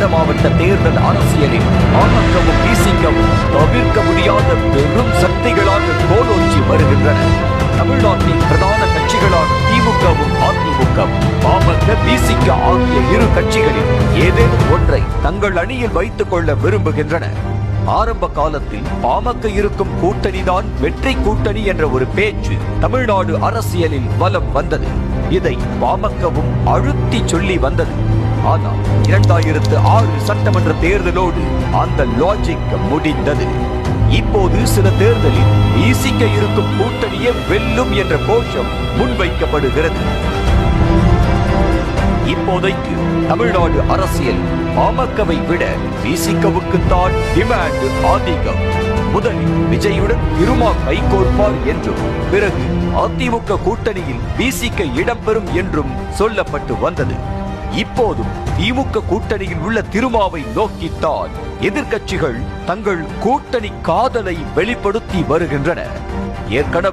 வட மாவட்ட தேர்தல் அரசியலில் பாமகவும் பிசிகவும் தவிர்க்க முடியாத பெரும் சக்திகளாக கோலோச்சி வருகின்றன. தமிழ்நாட்டின் பிரதான கட்சிகளான திமுகவும் அதிமுகவும் பாமக பிசிக ஆகிய இரு கட்சிகளில் ஏதேனும் ஒன்றை தங்கள் அணியில் வைத்துக் கொள்ள விரும்புகின்றன. ஆரம்ப காலத்தில் பாமக இருக்கும் கூட்டணிதான் வெற்றி கூட்டணி என்ற ஒரு பேச்சு தமிழ்நாடு அரசியலில் வலம் வந்தது. இதை பாமகவும் அழுத்தி சொல்லி வந்தது. ஆனால் இரண்டாயிரத்து ஆறு சட்டமன்ற தேர்தலோடு அந்த லாஜிக் முடிந்தது. இப்போது சில தேர்தலில் ஈசிக்க இருக்கும் கூட்டணியே வெல்லும் என்ற கோஷம் முன்வைக்கப்படுகிறது. இப்போதைக்கு தமிழ்நாடு அரசியல் பாமகவை விட விசிகவுக்குத்தான் டிமாண்ட் அதிகம். முதலில் விஜயுடன் திருமா கைகோர்ப்பார் என்றும் பிறகு அதிமுக கூட்டணியில் விசிக இடம்பெறும் என்றும் சொல்லப்பட்டு வந்தது. இப்போதும் திமுக கூட்டணியில் உள்ள திருமாவை நோக்கித்தான் எதிர்க்கட்சிகள் தங்கள் கூட்டணி காதலை வெளிப்படுத்தி வருகின்றன. ஏற்கனவே